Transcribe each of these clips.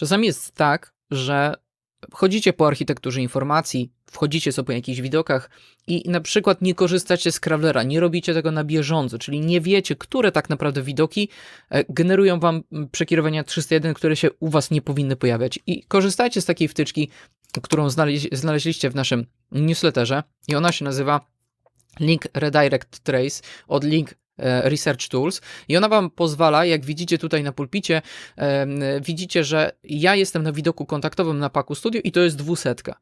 Czasami jest tak, że chodzicie po architekturze informacji, wchodzicie sobie po jakichś widokach i na przykład nie korzystacie z Crawlera, nie robicie tego na bieżąco, czyli nie wiecie, które tak naprawdę widoki e, generują wam przekierowania 301, które się u was nie powinny pojawiać. I korzystajcie z takiej wtyczki, którą znaleźli, znaleźliście w naszym newsletterze i ona się nazywa Link Redirect Trace od Link Research Tools i ona Wam pozwala, jak widzicie tutaj na pulpicie, e, widzicie, że ja jestem na widoku kontaktowym na Paku Studio i to jest dwusetka.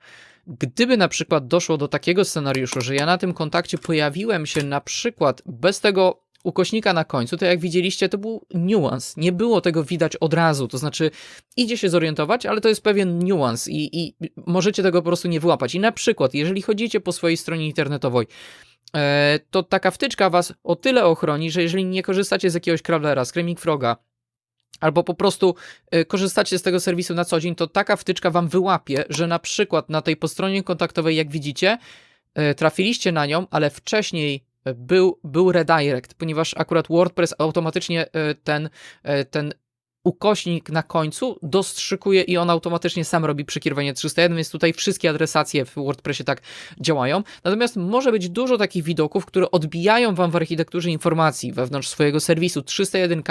Gdyby na przykład doszło do takiego scenariuszu, że ja na tym kontakcie pojawiłem się na przykład bez tego ukośnika na końcu, to jak widzieliście, to był niuans. Nie było tego widać od razu, to znaczy idzie się zorientować, ale to jest pewien niuans i, i możecie tego po prostu nie wyłapać. I na przykład, jeżeli chodzicie po swojej stronie internetowej, e, to taka wtyczka was o tyle ochroni, że jeżeli nie korzystacie z jakiegoś crawlera, Screaming Froga, albo po prostu e, korzystacie z tego serwisu na co dzień, to taka wtyczka wam wyłapie, że na przykład na tej postronie kontaktowej, jak widzicie, e, trafiliście na nią, ale wcześniej był, był redirect, ponieważ akurat WordPress automatycznie ten, ten ukośnik na końcu dostrzykuje i on automatycznie sam robi przekierowanie 301, więc tutaj wszystkie adresacje w WordPressie tak działają. Natomiast może być dużo takich widoków, które odbijają Wam w architekturze informacji wewnątrz swojego serwisu 301.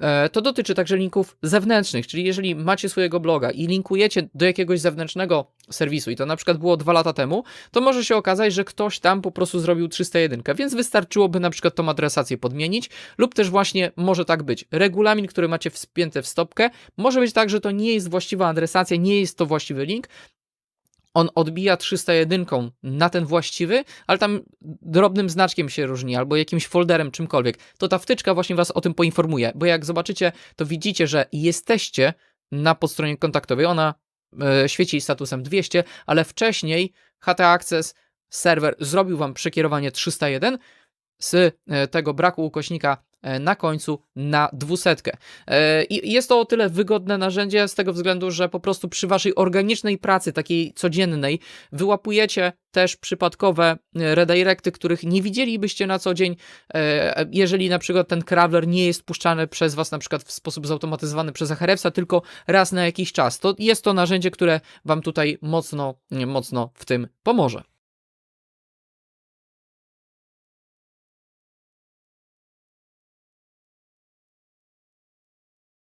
E, to dotyczy także linków zewnętrznych, czyli jeżeli macie swojego bloga i linkujecie do jakiegoś zewnętrznego serwisu i to na przykład było dwa lata temu, to może się okazać, że ktoś tam po prostu zrobił 301, więc wystarczyłoby na przykład tą adresację podmienić lub też właśnie może tak być. Regulamin, który macie w wpięte w stopkę. Może być tak, że to nie jest właściwa adresacja, nie jest to właściwy link. On odbija 301 na ten właściwy, ale tam drobnym znaczkiem się różni, albo jakimś folderem, czymkolwiek. To ta wtyczka właśnie Was o tym poinformuje, bo jak zobaczycie, to widzicie, że jesteście na podstronie kontaktowej. Ona świeci statusem 200, ale wcześniej HT Access serwer zrobił Wam przekierowanie 301 z e, tego braku ukośnika E, na końcu na dwusetkę. E, I jest to o tyle wygodne narzędzie z tego względu, że po prostu przy waszej organicznej pracy, takiej codziennej, wyłapujecie też przypadkowe e, redirecty, których nie widzielibyście na co dzień, jeżeli na przykład ten crawler nie jest puszczany przez was na przykład w sposób zautomatyzowany przez Ahrefsa, tylko raz na jakiś czas. To jest to narzędzie, które wam tutaj mocno, mocno w tym pomoże.